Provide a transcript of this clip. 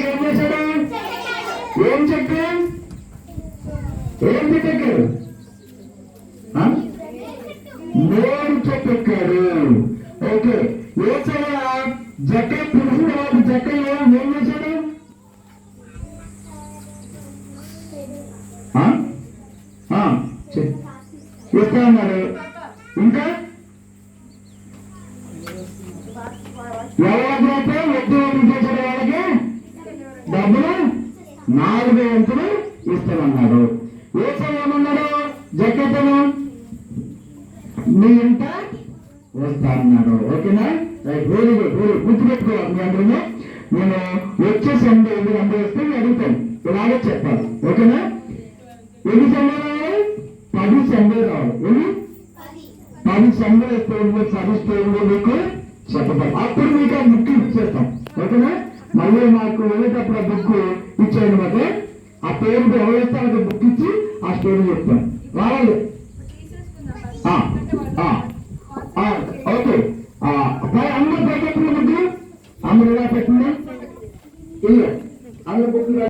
ఏం చేశాడు? ఏం చెట్టు ఏం చెట్టు ఎక్కాడు చెట్టు ఎక్కాడు ఓకే ఏసయ్య జక్క పురుషుడు తర్వాత జక్క ఏం చేశాడు? ఇస్తా అన్నాడు ఇంకా? ఎవరైతే ఉద్యోగం చేసిన వాళ్ళకి డబ్బులు నాలుగు వంతులు ఇస్తామన్నాడు ఏమన్నాడు జగ్గతను మీ ఇంట వస్తా అన్నాడు ఓకేనా? రైట్ వెరీ గుడ్ వెరీ గుర్తుపెట్టుకోవాలి మీ అందరూ నేను వచ్చే సండే ఎన్ని అందరూ వస్తే నేను అడుగుతాను. ఇలాగే చెప్పాలి. ఓకేనా? ఎన్ని సండే రావాలి? పది సండే రావాలి ఎన్ని? పది సండే పది స్టేజ్లో మీకు చెప్పండి అప్పుడు మీకు ఆ బుక్ ఇచ్చేస్తాం. ఓకేనా? మళ్ళీ మాకు వెళ్ళేటప్పుడు ఆ బుక్ ఇచ్చేయండి మాకు. ఆ పేరు ఎవరైతే వాళ్ళకి బుక్ ఇచ్చి ఆ స్టోరీ చెప్తాను రావాలి. ఓకే. అమ్మ పెట్టిన బుక్ అమ్మ ఎలా పెట్టిందా? ఇల్లు. అమ్మ బుక్